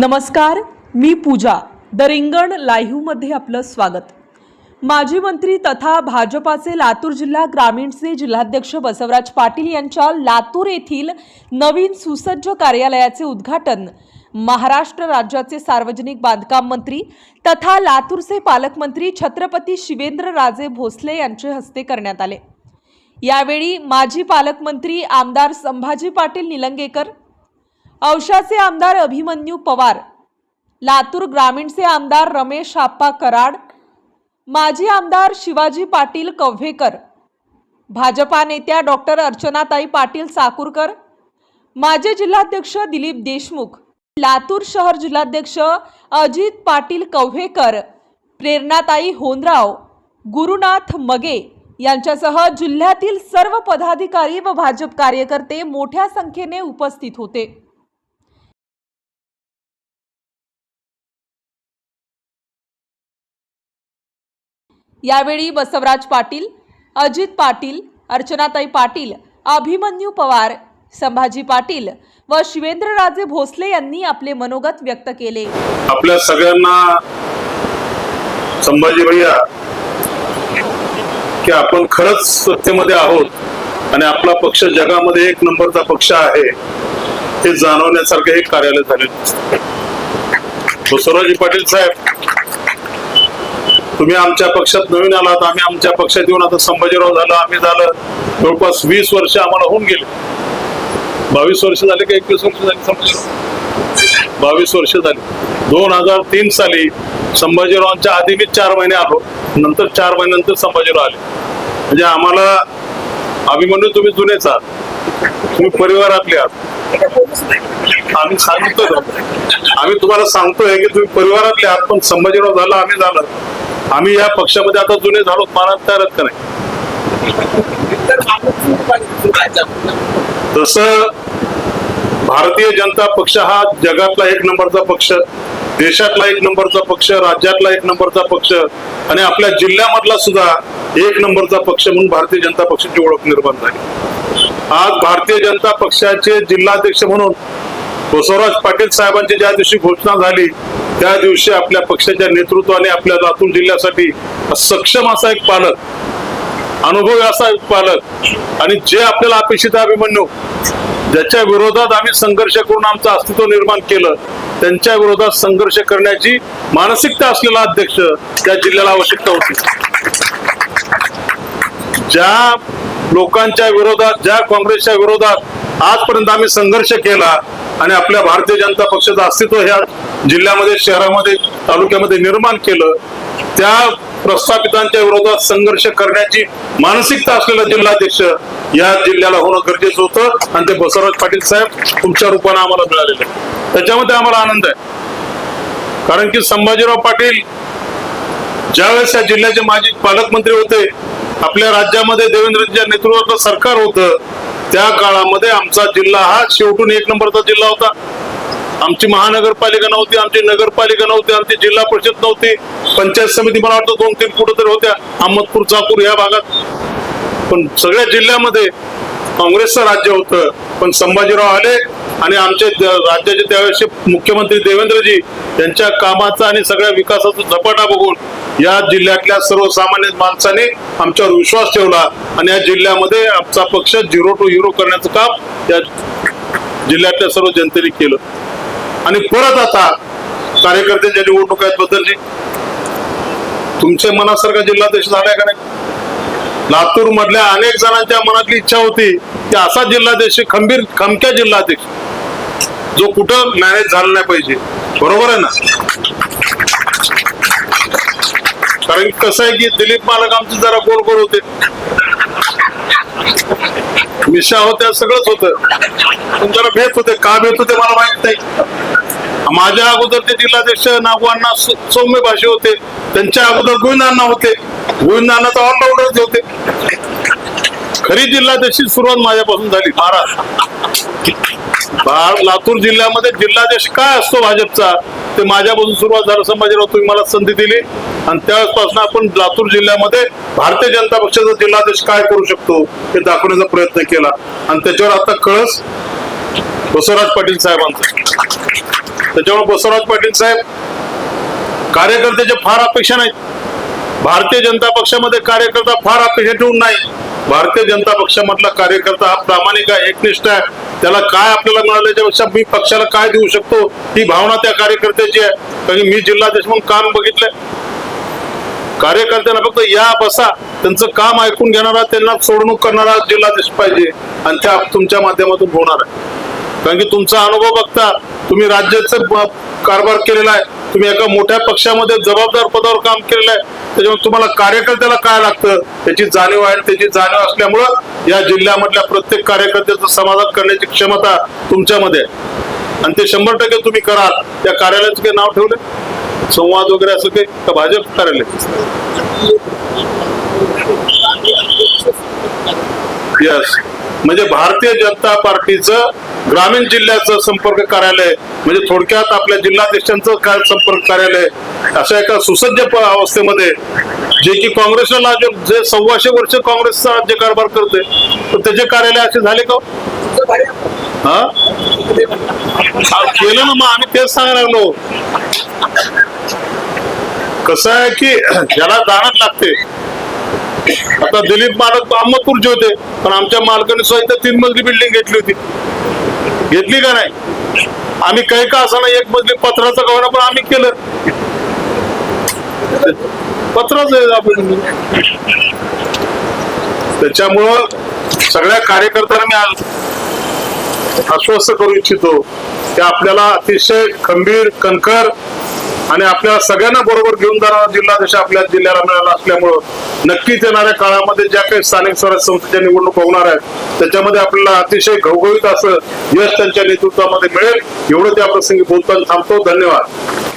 नमस्कार मी पूजा द रिंगण लाईव्हमध्ये आपलं स्वागत. माजी मंत्री तथा भाजपाचे लातूर जिल्हा ग्रामीणचे जिल्हाध्यक्ष बसवराज पाटील यांच्या लातूर येथील नवीन सुसज्ज कार्यालयाचे उद्घाटन महाराष्ट्र राज्याचे सार्वजनिक बांधकाम मंत्री तथा लातूरचे पालकमंत्री छत्रपती शिवेंद्रराजे भोसले यांचे हस्ते करण्यात आले. यावेळी माजी पालकमंत्री आमदार संभाजी पाटील निलंगेकर औशाचे आमदार अभिमन्यू पवार लातूर ग्रामीणचे आमदार रमेश आप्पा कराड माजी आमदार शिवाजी पाटील कव्हेकर भाजपा नेत्या डॉक्टर अर्चनाताई पाटील चाकूरकर माजी जिल्हाध्यक्ष दिलीप देशमुख लातूर शहर जिल्हाध्यक्ष अजित पाटील कव्हेकर प्रेरणाताई होनराव गुरुनाथ मगे यांच्यासह जिल्ह्यातील सर्व पदाधिकारी व भाजप कार्यकर्ते मोठ्या संख्येने उपस्थित होते. यावेळी बसवराज पाटील अजित पाटील अर्चनाताई पाटील अभिमन्यू पवार संभाजी पाटील व शिवेंद्रराजे भोसले यांनी आपले मनोगत व्यक्त केले. आपल्या सगळ्यांना संभाजी भैया की आपण खरंच सत्तेमध्ये आहोत आणि आपला पक्ष जगामध्ये एक नंबरचा पक्ष आहे हे जाणवण्यासारखे हे कार्यालय झाले बसवराजी पाटील साहेब तुम्ही आमच्या पक्षात नवीन आलात आम्ही आमच्या पक्षात येऊन आता संभाजीराव झालं आम्ही झालं. जवळपास वीस वर्ष आम्हाला होऊन गेले. बावीस वर्ष झाले का एकवीस वर्ष झाली संभाजीराव? बावीस वर्ष झाली. दोन हजार तीन साली संभाजीरावांच्या आधी मी चार महिने आलो. नंतर चार महिन्यानंतर संभाजीराव आले. म्हणजे आम्हाला अभिमन्यू तुम्ही जुनेच आहात. तुम्ही परिवारातले आहात. आम्ही सांगतोय आम्ही तुम्हाला सांगतोय की तुम्ही परिवारातले आहात पण संभाजीराव झालं आम्ही झालं. आम्ही या पक्षामध्ये आता जुने झालो मानत तयार का नाही. तस भारतीय जनता पक्ष हा जगातला एक नंबरचा पक्ष देशातला एक नंबरचा पक्ष राज्यातला एक नंबरचा पक्ष आणि आपल्या जिल्ह्यामधला सुद्धा एक नंबरचा पक्ष म्हणून भारतीय जनता पक्षाची ओळख निर्माण झाली. आज भारतीय जनता पक्षाचे जिल्हाध्यक्ष म्हणून बसवराज पाटील साहेबांची ज्या दिवशी घोषणा झाली त्या दिवशी आपल्या पक्षाच्या नेतृत्वाने आपल्या लातूर जिल्ह्यासाठी सक्षम असा एक पालक अनुभवी असा एक पालक आणि जे आपल्याला अपेक्षित आहे अभिमन्यू ज्याच्या विरोधात आम्ही संघर्ष करून आमचं अस्तित्व निर्माण केलं त्यांच्या विरोधात संघर्ष करण्याची मानसिकता असलेला अध्यक्ष त्या जिल्ह्याला आवश्यकता होती. ज्या लोकांच्या विरोधात ज्या काँग्रेसच्या विरोधात आजपर्यंत आम्ही संघर्ष केला आणि आपल्या भारतीय जनता पक्षाचं अस्तित्व ह्या जिल्ह्यामध्ये शहरामध्ये तालुक्यामध्ये निर्माण केलं त्या प्रस्थापितांच्या विरोधात संघर्ष करण्याची मानसिकता असलेला जिल्हाध्यक्ष या जिल्ह्याला होणं गरजेचं होतं. आणि ते बसवराज पाटील साहेब तुमच्या रूपाने आम्हाला मिळालेले त्याच्यामध्ये आम्हाला आनंद आहे. कारण की संभाजीराव पाटील ज्यावेळेस या जिल्ह्याचे माजी पालकमंत्री होते आपल्या राज्यामध्ये देवेंद्रजीच्या नेतृत्वाचं सरकार होतं त्या काळामध्ये आमचा जिल्हा हा शेवटून एक नंबरचा जिल्हा होता. आमची महानगरपालिका नव्हती आमची नगरपालिका नव्हती आमची जिल्हा परिषद नव्हती. पंचायत समिती मला वाटतं दोन तीन कुठं तरी होत्या. अहमदपूर चाकूर या भागात. पण सगळ्या जिल्ह्यामध्ये काँग्रेसचं राज्य होतं. पण संभाजीराव आले आणि आमचे राज्याचे त्यावेळेसचे मुख्यमंत्री देवेंद्रजी यांच्या कामाचा आणि सगळ्या विकासाचा झपाटा बघून या जिल्ह्यातल्या सर्वसामान्य माणसाने आमच्यावर विश्वास ठेवला आणि या जिल्ह्यामध्ये आमचा पक्ष झिरो टू हिरो करण्याचं काम या जिल्ह्यातल्या सर्व जनतेने केलं. आणि परत आता कार्यकर्त्यांच्या निवडणूक आहेत बद्दलची तुमच्या मनासारखा जिल्हाध्यक्ष झालाय का नाही? लातूर मधल्या अनेक जणांच्या मनातली इच्छा होती की असा जिल्हाध्यक्ष खंबीर खमक्या जिल्हाध्यक्ष जो कुठं मॅनेज झाला नाही पाहिजे. बरोबर आहे ना? कारण कसं आहे की दिलीप मालक आमचे जरा गोल गोल होते. मिशा होत्या सगळंच होतं. पण जरा भेट होते का भेट होते मला माहीत नाही. माझ्या अगोदर ते जिल्हाध्यक्ष नागवांना सौम्य भाषे होते त्यांच्या अगोदर गोविंदांना होते. गोविंदांना तर ऑलराऊंडरच होते. खरी जिल्हाध्यक्षी सुरुवात माझ्यापासून झाली महाराज लातूर जिल्ह्यामध्ये जिल्हाध्यक्ष काय असतो भाजपचा ते माझ्यापासून सुरुवात झालं. संभाजीराव तुम्ही मला संधी दिली. आणि त्यावेळेसपासून आपण लातूर जिल्ह्यामध्ये भारतीय जनता पक्षाचा जिल्हाध्यक्ष काय करू शकतो हे दाखवण्याचा प्रयत्न केला. आणि त्याच्यावर आता कळस बसवराज पाटील साहेबांचं. त्याच्यामुळे बसवराज पाटील साहेब कार्यकर्त्याच्या फार अपेक्षा नाहीत. भारतीय जनता पक्षामध्ये कार्यकर्ता फार अपेक्षा ठेवून नाही. भारतीय जनता पक्षामधला कार्यकर्ता हा प्रामाणिक आहे एकनिष्ठ आहे. त्याला काय आपल्याला मिळाल्याच्यापेक्षा मी पक्षाला काय देऊ शकतो? ही भावना त्या कार्यकर्त्याची आहे. कारण मी जिल्हाध्यक्ष म्हणून काम बघितलंय. कार्यकर्त्यांना फक्त या बसा त्यांचं काम ऐकून घेणारा त्यांना सोडणूक करणारा जिल्हाधीश पाहिजे. आणि त्या तुमच्या माध्यमातून होणार आहे. कारण की तुमचा अनुभव बघता तुम्ही राज्याचा कारभार केलेला आहे. तुम्ही एका मोठ्या पक्षामध्ये जबाबदार पदावर काम केलेलं आहे. त्याच्यामुळे तुम्हाला कार्यकर्त्याला काय लागतं? त्याची जाणीव आहे. त्याची जाणीव असल्यामुळं या जिल्ह्यामधल्या प्रत्येक कार्यकर्त्याचं समाधान करण्याची क्षमता तुमच्यामध्ये आहे. आणि ते शंभर टक्के तुम्ही कराल. त्या कार्यालयाचं काही नाव ठेवलं संवाद वगैरे असं काही का भाजप कार्यालय यस म्हणजे भारतीय जनता पार्टीचं ग्रामीण जिल्ह्याचं संपर्क कार्यालय म्हणजे थोडक्यात आपल्या जिल्हाध्यक्षांचं काय संपर्क कार्यालय अशा एका सुसज्ज अवस्थेमध्ये जे की काँग्रेसला लाज- जे सव्वाशे वर्ष काँग्रेसचा राज्य कारभार करते तर त्याचे कार्यालय असे झाले का? हा? केलं ना मग आम्ही तेच सांगायला लागलो. कसं आहे की ज्याला जाणत लागते. आता दिलीप मालक अहमदपूरचे होते पण आमच्या मालकाने स्वतः तीन मजली बिल्डिंग घेतली होती. घेतली का नाही? आम्ही काही का असं एक मजली पत्राचा गव्हाणं पण आम्ही केलं. पत्रच आहे त्याच्यामुळं सगळ्या कार्यकर्त्यांना मी आज आश्वस्त करू इच्छितो की आपल्याला अतिशय खंबीर कणखर आणि आपल्या सगळ्यांना बरोबर घेऊन जाणारा जिल्हाध्यक्ष आपल्या जिल्ह्याला मिळाला असल्यामुळं नक्कीच येणाऱ्या काळामध्ये ज्या काही स्थानिक स्वराज्य संस्थेच्या निवडणूक होणार आहेत त्याच्यामध्ये आपल्याला अतिशय घवघवीत असं यश त्यांच्या नेतृत्वामध्ये मिळेल. एवढं त्या प्रसंगी बोलताना थांबतो. धन्यवाद.